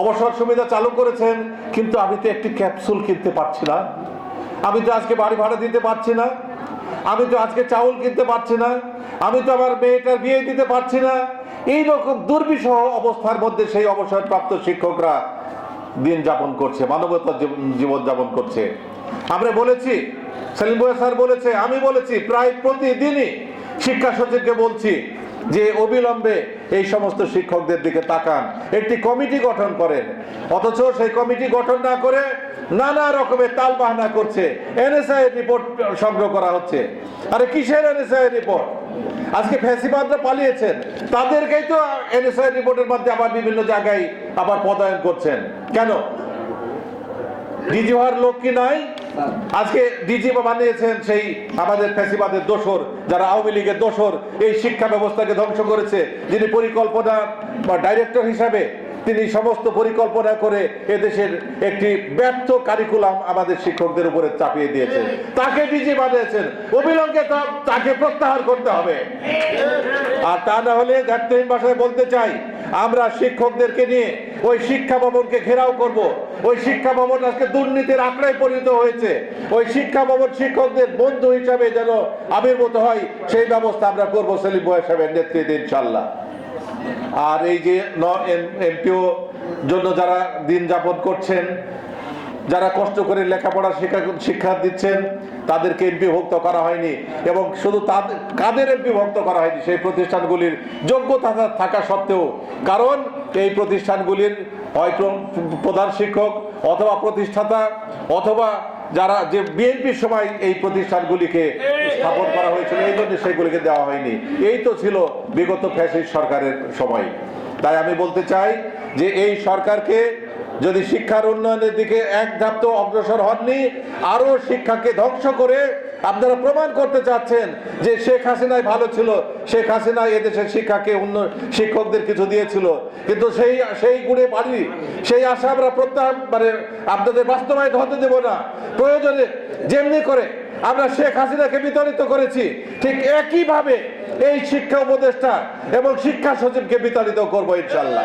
অবসর সুবিধা চালু করেছেন, কিন্তু আমি তো একটি ক্যাপসুল কিনতে পারছি না। আমি তো আজকে বাড়ি ভাড়া দিতে পারছি না। আমি তো আজকে চাউল কিনতে পারছি না। আমি তো আমার মেয়েটার বিয়ে দিতে পারছি না। এই রকম দুর্বিষহ অবস্থার মধ্যে সেই অবসরপ্রাপ্ত শিক্ষকরা দিন যাপন করছে, মানবতার জীবন যাপন করছে। আমরা বলেছি, সেলিম স্যার বলেছে, আমি বলেছি, প্রায় প্রতিদিনই শিক্ষা সচিবকে বলছি যে অবিলম্বে এই সমস্ত শিক্ষকদের দিকে তাকান। একটি কমিটি গঠন করেন। অথচ সেই কমিটি গঠন না করে নানা রকমের তাল বাহানা করছে। এনএসআই রিপোর্ট সংগ্রহ করা হচ্ছে। আরে কিসের এনএসআই রিপোর্ট? আজকে ফ্যাসিবাদরা পালিয়েছেন। তাদেরকেই তো এনএসআই রিপোর্টের মধ্যে আবার বিভিন্ন জায়গায় আবার পদায়ন করছেন। কেন? ডিজি হওয়ার লোক কি নাই? আজকে ডিজি বানিয়েছেন সেই আমাদের ফ্যাসিবাদের দোসর, যারা আওয়ামী লীগের দোসর, এই শিক্ষা ব্যবস্থাকে ধ্বংস করেছে। যিনি পরিকল্পনা বা ডাইরেক্টর হিসাবে তিনি সমস্ত পরিকল্পনা করে এদেশের একটি ব্যর্থ কারিকুলাম আমাদের শিক্ষকদের উপরে চাপিয়ে দিয়েছেন। তাকে ডিজি বানিয়েছেন। অবিলম্বে তাকে প্রত্যাহার করতে হবে। আর তা না হলে দায়িত্বহীন ভাষায় বলতে চাই, আমরা শিক্ষকদেরকে নিয়ে ওই শিক্ষা ভবনকে ঘেরাও করব। ওই শিক্ষা ভবন আজকে দুর্নীতির আঁকড়ায় পরিণত হয়েছে। ওই শিক্ষা ভবন শিক্ষকদের বন্ধু হিসাবে যেন আবির্ভূত হয়, সেই ব্যবস্থা আমরা করব সেলিম বয় সাহেবের নেতৃত্বে ইনশাল্লাহ আর এই যে এমপিও জন্য যারা দিন যাপন করছেন যারা কষ্ট করে লেখাপড়া শিক্ষা শিক্ষা দিচ্ছেন, তাদেরকে এমপিভুক্ত করা হয়নি এবং শুধু তাদের কাদের এমপিভুক্ত করা হয়নি? সেই প্রতিষ্ঠানগুলির যোগ্যতা থাকা সত্ত্বেও। কারণ এই প্রতিষ্ঠানগুলির হয়তো প্রধান শিক্ষক অথবা প্রতিষ্ঠাতা অথবা যারা যে বিএনপির সময় এই প্রতিষ্ঠানগুলিকে স্থাপন করা হয়েছিল, এই জন্য সেগুলিকে দেওয়া হয়নি। এই তো ছিল বিগত ফ্যাসিস্ট সরকারের সময়। তাই আমি বলতে চাই যে এই সরকারকে যদি শিক্ষার উন্নয়নের দিকে এক ধাপ তো অগ্রসর হননি, আরও শিক্ষাকে ধ্বংস করে আপনারা প্রমাণ করতে চাচ্ছেন যে শেখ হাসিনাই ভালো ছিল, শেখ হাসিনা এদেশের শিক্ষাকে অন্য শিক্ষকদের কিছু দিয়েছিল। কিন্তু সেই সেই গুণে পারি সেই আশা আমরা প্রত্যাহার মানে আপনাদের বাস্তবায়িত হতে দেব না। প্রয়োজনে যেমনি করে আমরা শেখ হাসিনাকে বিতাড়িত করেছি, ঠিক একইভাবে এই শিক্ষা উপদেষ্টা এবং শিক্ষা সচিবকে বিতাড়িত করব ইনশাল্লাহ